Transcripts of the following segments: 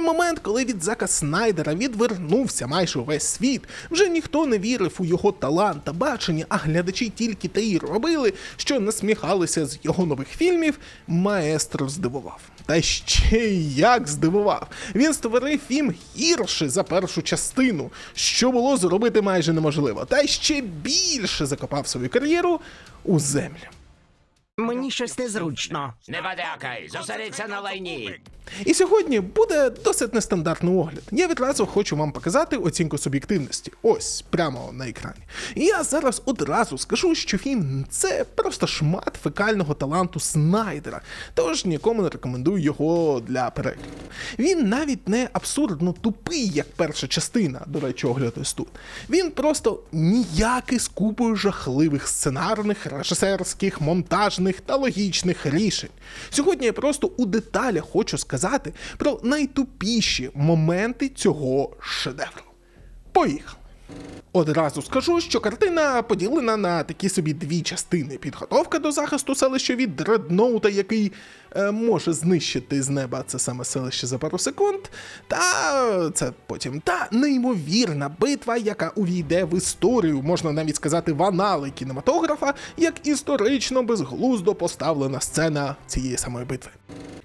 той момент, коли від Зака Снайдера відвернувся майже увесь світ, вже ніхто не вірив у його талант та бачення, а глядачі тільки те й робили, що насміхалися з його нових фільмів. Маестро здивував. Та ще й як здивував. Він створив фільм гірше за першу частину, що було зробити майже неможливо, та ще більше закопав свою кар'єру у землю. Мені щось незручно. Не бадякай, зосередься на лайні. І сьогодні буде досить нестандартний огляд. Я відразу хочу вам показати оцінку суб'єктивності. Ось прямо на екрані. І я зараз одразу скажу, що фільм це просто шмат фекального таланту Снайдера, тож нікому не рекомендую його для перегляду. Він навіть не абсурдно тупий, як перша частина, до речі, оглядаюсь тут. Він просто ніякий з купою жахливих сценарних, режисерських, монтажних та логічних рішень. Сьогодні я просто у деталях хочу сказати про найтупіші моменти цього шедевру. Поїхали! Одразу скажу, що картина поділена на такі собі дві частини: підготовка до захисту селища від дредноута, який може знищити з неба це саме селище за пару секунд, та це потім та неймовірна битва, яка увійде в історію, можна навіть сказати, в анали кінематографа, як історично безглуздо поставлена сцена цієї самої битви.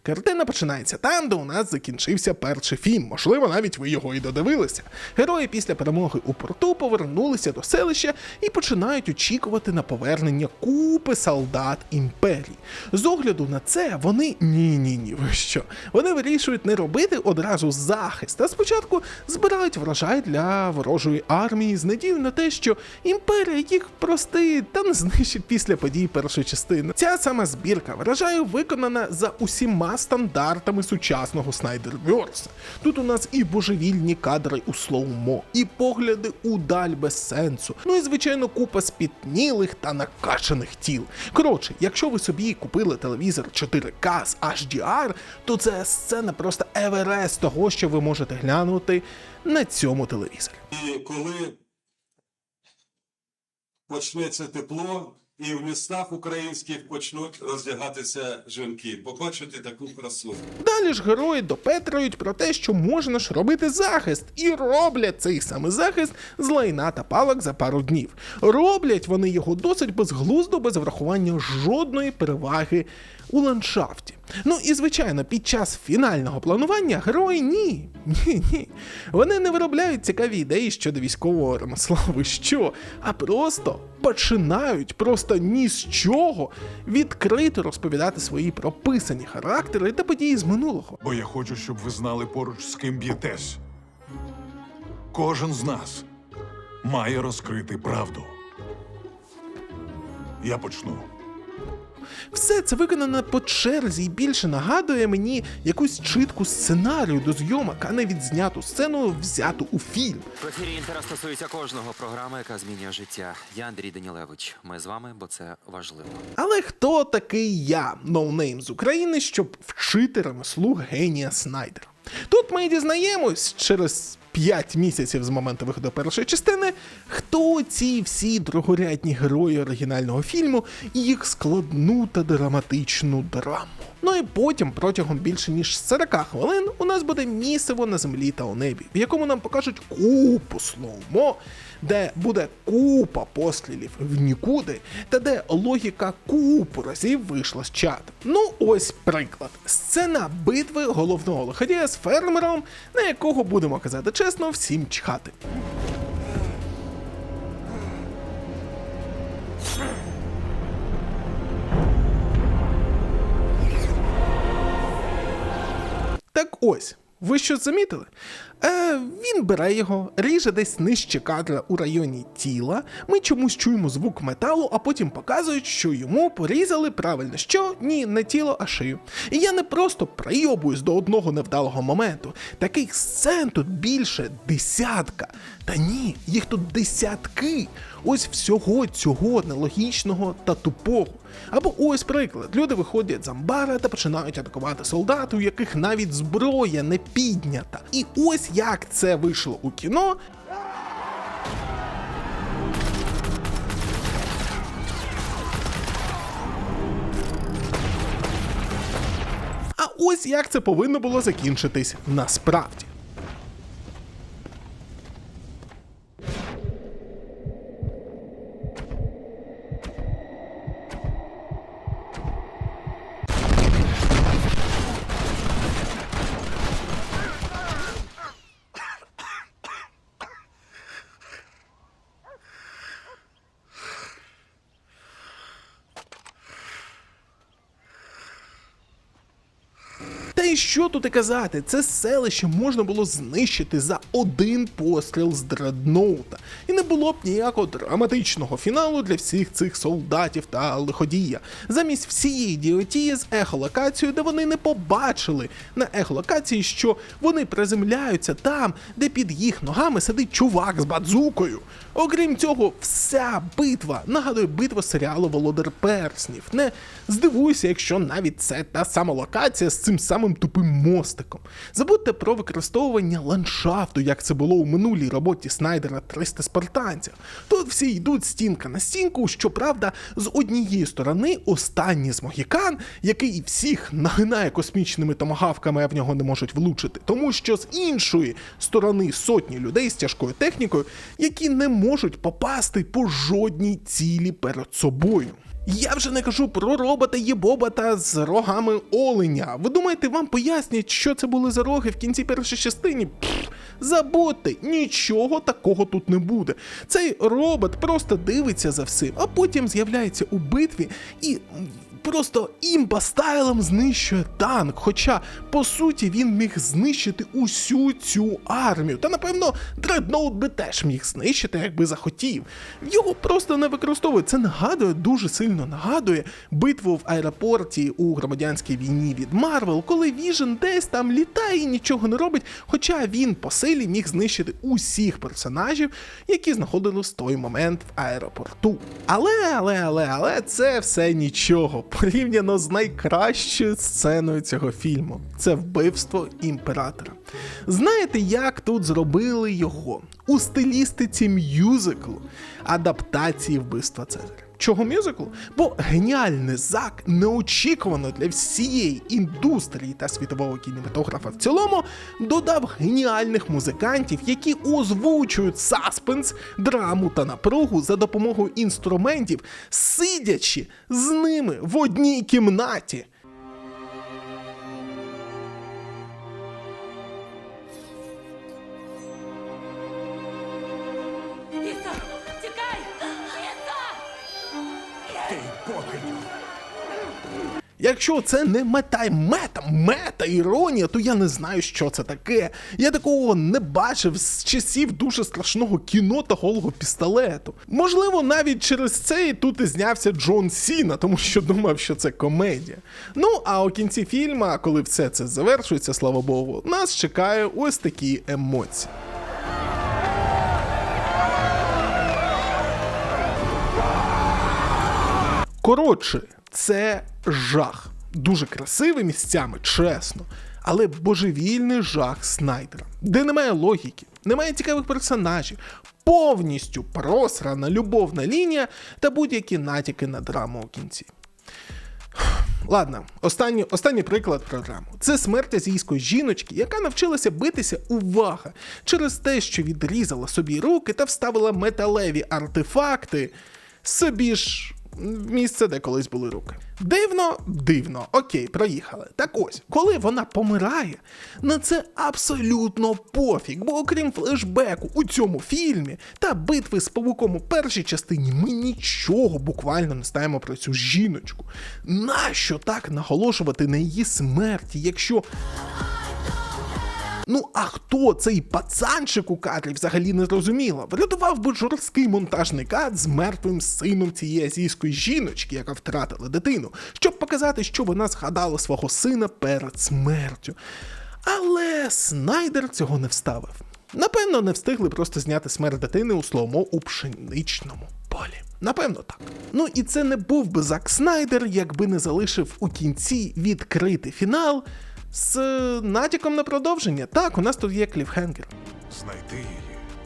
Картина починається там, де у нас закінчився перший фільм. Можливо, навіть ви його і додивилися. Герої після перемоги у порту повернулися до селища і починають очікувати на повернення купи солдат імперії. З огляду на це вони ні, ні, ні, ви що? Вони вирішують не робити одразу захист, а спочатку збирають врожай для ворожої армії з надією на те, що імперія їх простить та не знищить після подій першої частини. Ця сама збірка врожаю виконана за усіма стандартами сучасного Снайдерверса. Тут у нас і божевільні кадри у слоумо, і погляди у даль без сенсу. Ну і звичайно, купа спітнілих та накачаних тіл. Коротше, якщо ви собі купили телевізор 4К з HDR, то це сцена просто еверест того, що ви можете глянути на цьому телевізорі. І коли почнеться тепло, і в містах українських почнуть роздягатися жінки, побачити таку красу. Далі ж герої допетрують про те, що можна ж робити захист, і роблять цей самий захист з лайна та палок за пару днів. Роблять вони його досить безглуздо, без врахування жодної переваги у ландшафті. Ну і звичайно, під час фінального планування герої ні. Ні, ні. Вони не виробляють цікаві ідеї щодо військового ремесла, ви що, а просто починають просто ні з чого відкрито розповідати свої прописані характери та події з минулого. Бо я хочу, щоб ви знали поруч з ким б'єтесь. Кожен з нас має розкрити правду. Я почну. Все це виконано по черзі і більше нагадує мені якусь чітку сценарію до зйомок, а не відзняту сцену, взяту у фільм. В ефірі інтера стосується кожного програми, яка змінює життя. Я Андрій Данілевич. Ми з вами, бо це важливо. Але хто такий я, ноунейм з України, щоб вчити ремеслу генія Снайдера? Тут ми дізнаємось через 5 місяців з моменту виходу першої частини, хто ці всі другорядні герої оригінального фільму і їх складну та драматичну драму. Ну і потім, протягом більше ніж 40 хвилин, у нас буде місиво на землі та у небі, в якому нам покажуть купу слоумо, де буде купа пострілів в нікуди, та де логіка купу разів вийшла з чату. Ну, ось приклад. Сцена битви головного лиходія з фермером, на якого будемо казати чесно, всім чхати. Ось, ви що замітили? Е, він бере його, ріже десь нижче кадра у районі тіла. Ми чомусь чуємо звук металу, а потім показують, що йому порізали правильно, що ні, не тіло, а шию. І я не просто прийобуюсь до одного невдалого моменту. Таких сцен тут більше десятка. Та ні, їх тут десятки. Ось всього цього нелогічного та тупого. Або ось приклад: люди виходять з амбара та починають атакувати солдати, у яких навіть зброя не піднята. І ось як це вийшло у кіно. Ось як це повинно було закінчитись насправді. Що тут і казати, це селище можна було знищити за один постріл з дредноута. І не було б ніякого драматичного фіналу для всіх цих солдатів та лиходія. Замість всієї ідіотії з ехолокацією, де вони не побачили на ехолокації, що вони приземляються там, де під їх ногами сидить чувак з бадзукою. Окрім цього, вся битва нагадує битву серіалу Володар Перснів. Не здивуйся, якщо навіть це та сама локація з цим самим тупим мостиком. Забудьте про використовування ландшафту, як це було у минулій роботі Снайдера 300 спартанців. Тут всі йдуть стінка на стінку, щоправда, з однієї сторони останній з могікан, який всіх нагинає космічними томагавками, а в нього не можуть влучити, тому що з іншої сторони сотні людей з тяжкою технікою, які не можуть попасти по жодній цілі перед собою. Я вже не кажу про робота єбобата з рогами оленя. Ви думаєте, вам пояснять, що це були за роги в кінці першої частини? Забудьте, нічого такого тут не буде. Цей робот просто дивиться за всім, а потім з'являється у битві і просто імба стайлом знищує танк. Хоча, по суті, він міг знищити усю цю армію. Та напевно, дредноут би теж міг знищити, якби захотів. Його просто не використовують. Це нагадує, дуже сильно нагадує битву в аеропорті у громадянській війні від Марвел, коли Віжен десь там літає і нічого не робить. Хоча він по силі міг знищити усіх персонажів, які знаходились в той момент в аеропорту. Але, але, але, але це все нічого порівняно з найкращою сценою цього фільму. Це вбивство імператора. Знаєте, як тут зробили його? У стилістиці мюзиклу, адаптації вбивства Цезаря. Чого мюзиклу? Бо геніальний зак неочікувано для всієї індустрії та світового кінематографа в цілому додав геніальних музикантів, які озвучують саспенс, драму та напругу за допомогою інструментів, сидячи з ними в одній кімнаті. Якщо це не мета мета, мета іронія, то я не знаю, що це таке. Я такого не бачив з часів дуже страшного кіно та голого пістолету. Можливо, навіть через це і тут і знявся Джон Сіна, тому що думав, що це комедія. Ну а у кінці фільма, коли все це завершується, слава Богу, нас чекає ось такі емоції. Коротше, це жах. Дуже красивий місцями, чесно. Але божевільний жах Снайдера, де немає логіки, немає цікавих персонажів, повністю просрана любовна лінія та будь-які натяки на драму у кінці. Ладно, останній, останній приклад про драму. Це смерть азійської жіночки, яка навчилася битися увага через те, що відрізала собі руки та вставила металеві артефакти собі ж місце, де колись були руки. Дивно, дивно, окей, проїхали. Так ось, коли вона помирає, на це абсолютно пофіг, бо окрім флешбеку у цьому фільмі та битви з павуком у першій частині, ми нічого буквально не знаємо про цю жіночку. Нащо так наголошувати на її смерті, якщо Ну а хто цей пацанчик у кадрі взагалі не зрозуміло. Врятував би жорсткий монтажний кат з мертвим сином цієї азійської жіночки, яка втратила дитину, щоб показати, що вона згадала свого сина перед смертю. Але Снайдер цього не вставив. Напевно, не встигли просто зняти смерть дитини у сломо у пшеничному полі. Напевно, так. Ну і це не був би Зак Снайдер, якби не залишив у кінці відкритий фінал з натяком на продовження. Так, у нас тут є кліфхенгер. Знайти її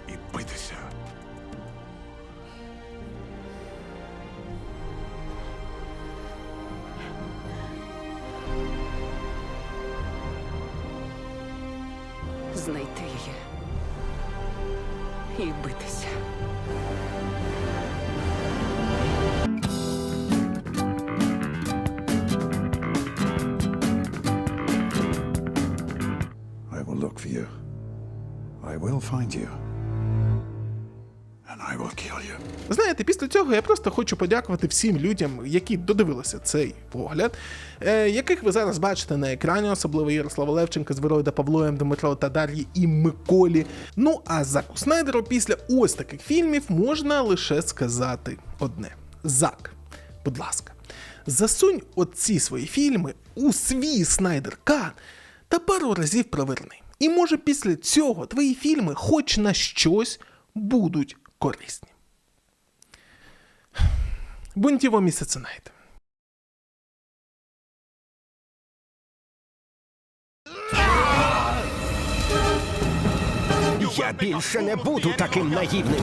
і битися. Знайти її і битися. For you. I will find you. And I will kill you. Знаєте, після цього я просто хочу подякувати всім людям, які додивилися цей погляд, е, яких ви зараз бачите на екрані, особливо Ярослава Левченка, Звироїда Павлоєм, Дмитро та Дар'ї і Миколі. Ну а Заку Снайдеру після ось таких фільмів можна лише сказати одне: Зак, будь ласка, засунь оці свої фільми у свій Снайдер Кат та пару разів проверни. І може після цього твої фільми, хоч на щось, будуть корисні. Бунтіво місяце найде. Я більше не буду таким наївним.